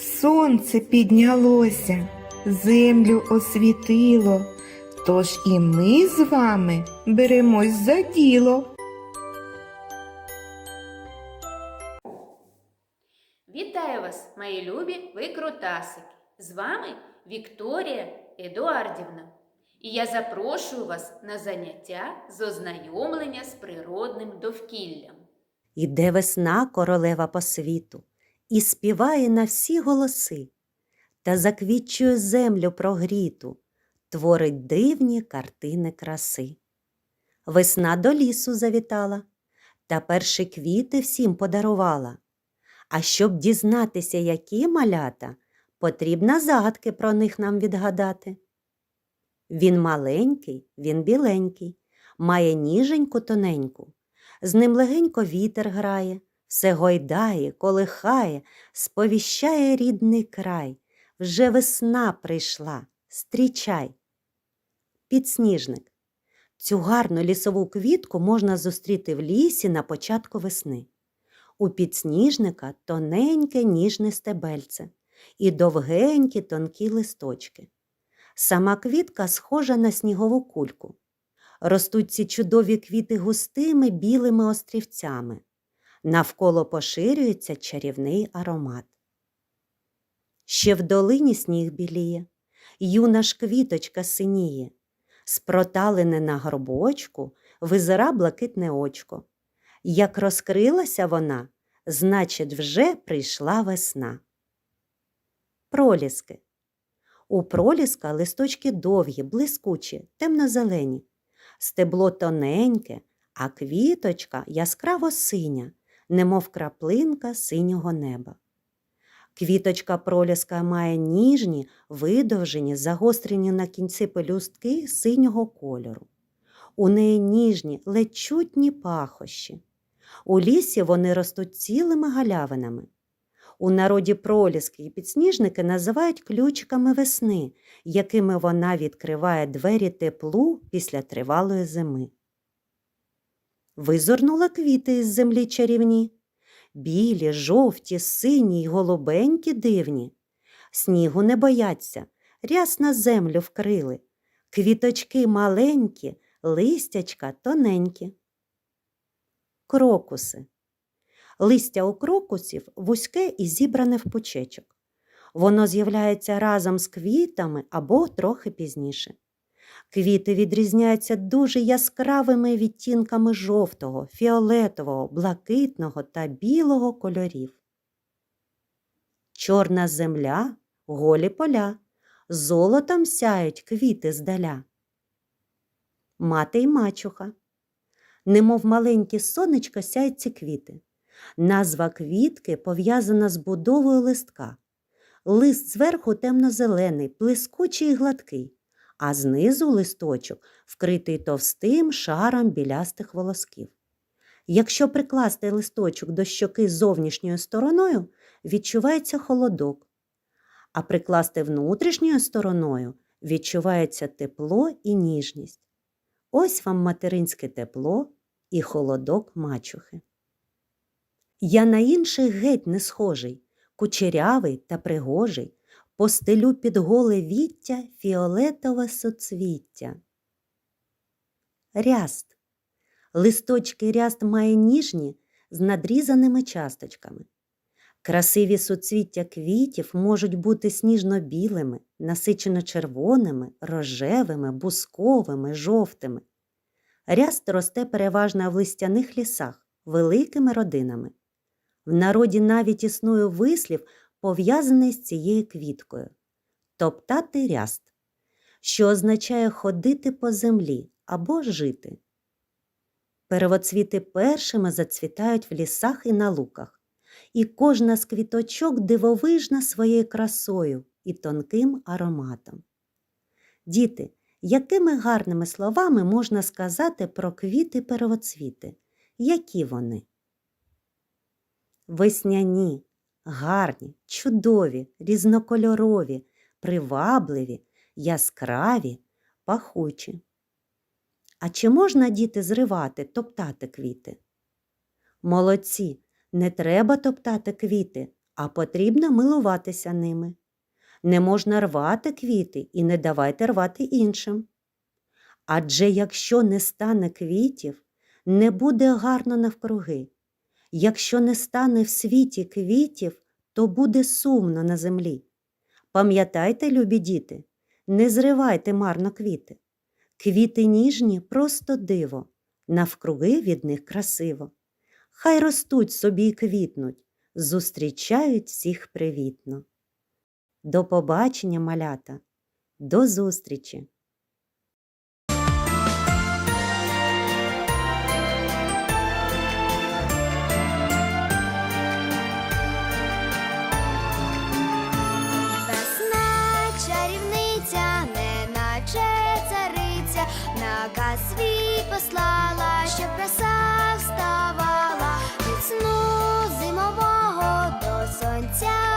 сонце піднялося, землю освітило. Тож і ми з вами беремось за діло. Вітаю вас, мої любі викрутасики! З вами Вікторія Едуардівна. І я запрошую вас на заняття з ознайомлення з природним довкіллям. Іде весна королева по світу і співає на всі голоси, та заквітчує землю прогріту, творить дивні картини краси. Весна до лісу завітала, та перші квіти всім подарувала. А щоб дізнатися, які малята, потрібно загадки про них нам відгадати. Він маленький, він біленький, має ніженьку тоненьку. З ним легенько вітер грає, все гойдає, колихає, сповіщає рідний край. Вже весна прийшла, стрічай. Підсніжник. Цю гарну лісову квітку можна зустріти в лісі на початку весни. У підсніжника тоненьке ніжне стебельце і довгенькі тонкі листочки. Сама квітка схожа на снігову кульку. Ростуть ці чудові квіти густими білими острівцями. Навколо поширюється чарівний аромат. Ще в долині сніг біліє, юна ж квіточка синіє. З проталини на горбочку визира блакитне очко. Як розкрилася вона, значить, вже прийшла весна. Проліски. У проліска листочки довгі, блискучі, темно-зелені. Стебло тоненьке, а квіточка яскраво синя, немов краплинка синього неба. Квіточка проліска має ніжні, видовжені, загострені на кінці пелюстки синього кольору. У неї ніжні, ледь чутні пахощі. У лісі вони ростуть цілими галявинами. У народі проліски і підсніжники називають ключиками весни, якими вона відкриває двері теплу після тривалої зими. Визирнула квіти із землі чарівні. Білі, жовті, сині й голубенькі дивні. Снігу не бояться, ряс на землю вкрили. Квіточки маленькі, листячка тоненькі. Крокуси. Листя у крокусів вузьке і зібране в пучечок. Воно з'являється разом з квітами або трохи пізніше. Квіти відрізняються дуже яскравими відтінками жовтого, фіолетового, блакитного та білого кольорів. Чорна земля, голі поля, золотом сяють квіти здаля. Мати й мачуха. Немов маленькі сонечка сяють ці квіти. Назва квітки пов'язана з будовою листка. Лист зверху темно-зелений, блискучий і гладкий, а знизу листочок вкритий товстим шаром білястих волосків. Якщо прикласти листочок до щоки зовнішньою стороною, відчувається холодок, а прикласти внутрішньою стороною відчувається тепло і ніжність. Ось вам материнське тепло і холодок мачухи. Я на інших геть не схожий, кучерявий та пригожий, постелю під голе віття фіолетове соцвіття. Ряст. Листочки ряст має ніжні з надрізаними часточками. Красиві суцвіття квітів можуть бути сніжно-білими, насичено-червоними, рожевими, бусковими, жовтими. Ряст росте переважно в листяних лісах, великими родинами. В народі навіть існує вислів, пов'язаний з цією квіткою топтати ряст, що означає ходити по землі або жити. Первоцвіти першими зацвітають в лісах і на луках, і кожна з квіточок дивовижна своєю красою і тонким ароматом. Діти, якими гарними словами можна сказати про квіти первоцвіти? Які вони? Весняні, гарні, чудові, різнокольорові, привабливі, яскраві, пахучі. А чи можна діти зривати, топтати квіти? Молодці, не треба топтати квіти, а потрібно милуватися ними. Не можна рвати квіти і не давайте рвати іншим. Адже якщо не стане квітів, не буде гарно навкруги. Якщо не стане в світі квітів, то буде сумно на землі. Пам'ятайте, любі діти, не зривайте марно квіти. Квіти ніжні просто диво, навкруги від них красиво. Хай ростуть собі й квітнуть, зустрічають всіх привітно. До побачення, малята, до зустрічі! свій послала, щоб краса вставала від сну зимового до сонця.